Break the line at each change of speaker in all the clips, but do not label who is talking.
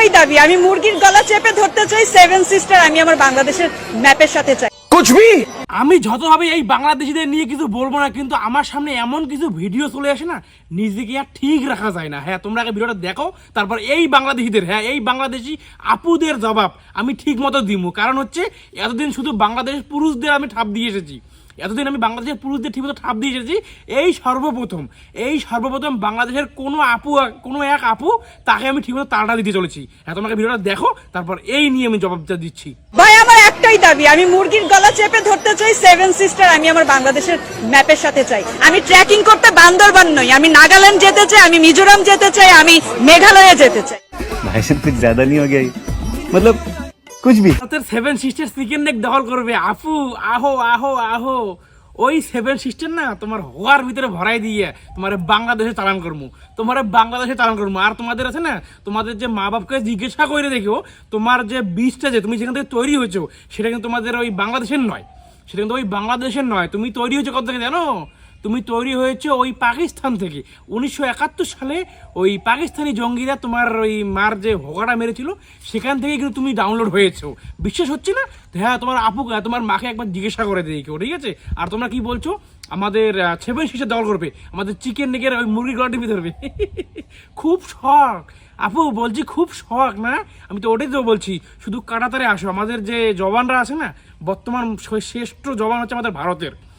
এটাই দাবি। আমি মুরগির গলা চেপে ধরতে চাই সেভেন সিস্টার আমি আমার বাংলাদেশের ম্যাপের সাথে চাই।
কুচবি!
আমি যতভাবে এই বাংলাদেশিদের নিয়ে কিছু বলব না কিন্তু আমার সামনে এমন কিছু ভিডিও চলে আসে না নিজেকে আর ঠিক রাখা যায় না। হ্যাঁ তোমরা আগে ভিডিওটা দেখো তারপর এই বাংলাদেশিদের হ্যাঁ এই বাংলাদেশি আপুদের জবাব আমি ঠিক মতো দিব কারণ হচ্ছে এতদিন শুধু বাংলাদেশ পুরুষদের আমি ঠাপ দিয়ে এসেছি। এতদিন আমি বাংলাদেশের পুরুষদের ঠিকমতো ঠাপ দিয়ে এসেছি এই সর্বপ্রথম এই সর্বপ্রথম বাংলাদেশের কোনো আপু কোনো এক আপু তাকে আমি ঠিকমতো তাড়া দিতে চলেছি। হ্যাঁ তোমাকে ভিডিওটা দেখো তারপর এই নিয়ে আমি জবাবটা দিচ্ছি।
ভাই আমার একটাই দাবি আমি মুরগির গলা চেপে ধরতে চাই সেভেন সিস্টার আমি আমার বাংলাদেশের ম্যাপের সাথে চাই। আমি ট্রেকিং করতে বান্দরবান নই আমি নাগাল্যান্ড যেতে চাই আমি মিজোরাম যেতে চাই আমি মেঘালয়ে যেতে চাই।
ভাই সব কিছু জ্যাদা নিয়ে গেই। মতলব
কুচবি সেভেন সিস্টার চিকেন নেক দখল করবে। আপু আহো আহো আহো। ওই সেভেন সিস্টার না তোমার হোয়ার ভিতরে ভরাই দিয়ে তোমার বাংলাদেশে চালান করব তোমার বাংলাদেশে চালান করব আর তোমাদের আছে না, তোমাদের যে মা বাপকে জিজ্ঞাসা করে দেখো, তোমার যে বীজটা যে তুমি যেখান থেকে তৈরি হয়েছো, সেটা কিন্তু তোমাদের ওই বাংলাদেশের নয়। সেটা কিন্তু ওই বাংলাদেশের নয়। তুমি তৈরি হয়েছো কত থেকে জানো? তুমি তৈরি হয়েছে ওই পাকিস্তান থেকে। উনিশশো একাত্তর সালে ওই পাকিস্তানি জঙ্গিরা তোমার ওই মার যে হোগাটা মেরেছিল, সেখান থেকে কিন্তু তুমি ডাউনলোড হয়েছো। বিশ্বাস হচ্ছে না? হ্যাঁ তোমার আপু তোমার মাকে একবার জিজ্ঞাসা করে দিই কেউ, ঠিক আছে? আর তোমরা কি বলছো? আমাদের ছেবেন শিশে দল করবে। আমাদের চিকেন নেকের ওই মুরগি গলা টিপে ধরবে খুব শখ। আপু, বলছি খুব শখ, না? আমি তো ওটাই তো বলছি, শুধু কাটাতারে আসো। আমাদের যে জওয়ানরা আছে না, বর্তমান শ্রেষ্ঠ জওয়ান হচ্ছে আমাদের ভারতের।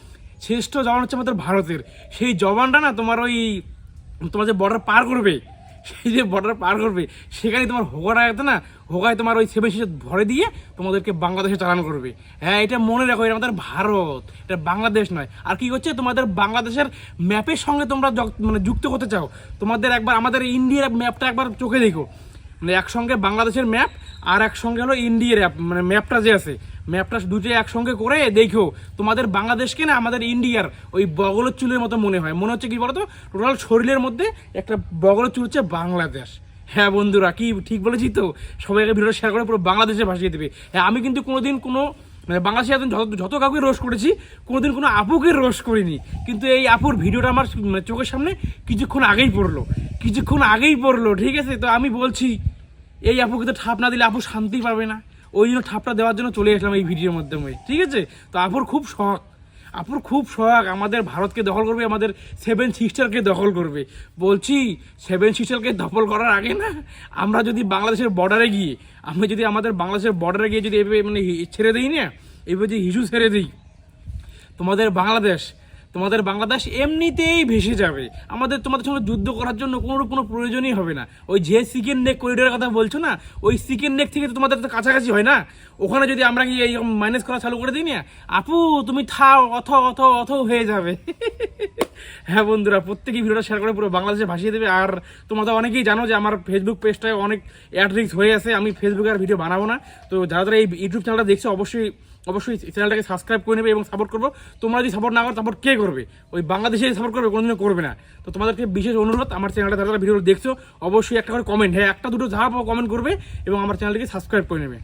শ্রেষ্ঠ জওয়ান হচ্ছে আমাদের ভারতের। সেই জওয়ানটা না তোমার ওই, তোমার যে বর্ডার পার করবে, সেই যে বর্ডার পার করবে, সেখানে তোমার হোগাটা আছে না, হোগায় তোমার ওই সেভেন সিসে ভরে দিয়ে তোমাদেরকে বাংলাদেশে চালান করবে। হ্যাঁ এটা মনে রাখো, এটা আমাদের ভারত, এটা বাংলাদেশ নয়। আর কি হচ্ছে তোমাদের বাংলাদেশের ম্যাপের সঙ্গে তোমরা মানে যুক্ত করতে চাও। তোমাদের একবার, আমাদের ইন্ডিয়ার ম্যাপটা একবার চোখে দেখো। মানে একসঙ্গে বাংলাদেশের ম্যাপ, আর একসঙ্গে হলো ইন্ডিয়ার মানে ম্যাপটা যে আছে। ম্যাপটা দুটো একসঙ্গে করে দেখো, তোমাদের বাংলাদেশকে না আমাদের ইন্ডিয়ার ওই বগলের চুলের মতো মনে হয়। মনে হচ্ছে কি বলতো? টোটাল শরীরের মধ্যে একটা বগলের চুল হচ্ছে বাংলাদেশ। হ্যাঁ বন্ধুরা, কি ঠিক বলেছি তো? সবাইকে ভিডিও শেয়ার করে পুরো বাংলাদেশে ভাসিয়ে দেবে। হ্যাঁ আমি কিন্তু কোনোদিন কোনো মানে বাংলাদেশে এখন যত যত কাউকে রোশ করেছি, কোনোদিন কোনো আপুকে রোশ করিনি। কিন্তু এই আপুর ভিডিওটা আমার মানে চোখের সামনে কিছুক্ষণ আগেই পড়ল। কিছুক্ষণ আগেই পড়ল, ঠিক আছে? তো আমি বলছি, এই আপুকে তো ঠাপ না দিলে আপু শান্তি পাবে না। ওই জন্য ঠাপটা দেওয়ার জন্য চলে আসলাম এই ভিডিওর মাধ্যমে, ঠিক আছে? তো আপুর খুব শখ, আপুর খুব শখ, আমাদের ভারতকে দখল করবে, আমাদের সেভেন সিস্টারকে দখল করবে। বলছি সেভেন সিস্টারকে দখল করার আগে না, আমরা যদি বাংলাদেশের বর্ডারে গিয়ে, আমরা যদি আমাদের বাংলাদেশের বর্ডারে গিয়ে যদি এভাবে মানে ছেড়ে দিই না এইভাবে যদি হিসু ছেড়ে দিই, তোমাদের বাংলাদেশ তোমাদের বাংলাদেশ এমনিতেই ভেসে যাবে। আমাদের, তোমাদের সঙ্গে যুদ্ধ করার জন্য কোনো কোনো প্রয়োজনই হবে না। ওই যে চিকেন নেক করিডোরের কথা বলছো না, ওই চিকেন নেক থেকে তো তোমাদের তো কাছাকাছি হয় না? ওখানে যদি আমরা কি এই মাইনাস করা চালু করে দিই না, আপু, তুমি থাও, অথ অথ অথ হয়ে যাবে। হ্যাঁ বন্ধুরা, প্রত্যেকেই ভিডিওটা শেয়ার করে পুরো বাংলাদেশে ভাসিয়ে দেবে। আর তোমরা তো অনেকেই জানো যে আমার ফেসবুক পেজটায় অনেক অ্যাড্রিক্স হয়ে আছে, আমি ফেসবুকে আর ভিডিও বানাবো না। তো যারা যারা এই ইউটিউব চ্যানেলটা দেখছ, অবশ্যই অবশ্যই চ্যানেলটাকে সাবস্ক্রাইব করে নেবে এবং সাপোর্ট করব। তোমরা যদি সাপোর্ট না করো সাপোর্ট কে করবে? ওই বাংলাদেশে সাপোর্ট করবে, কোনোদিনও করবে না। তো তোমাদেরকে বিশেষ অনুরোধ, আমার চ্যানেলটা যারা ভিডিও দেখছ, অবশ্যই একটা করে কমেন্ট হ্যাঁ একটা দুটো যা কমেন্ট করবে এবং আমার চ্যানেলটিকে সাবস্ক্রাইব করে নেবে।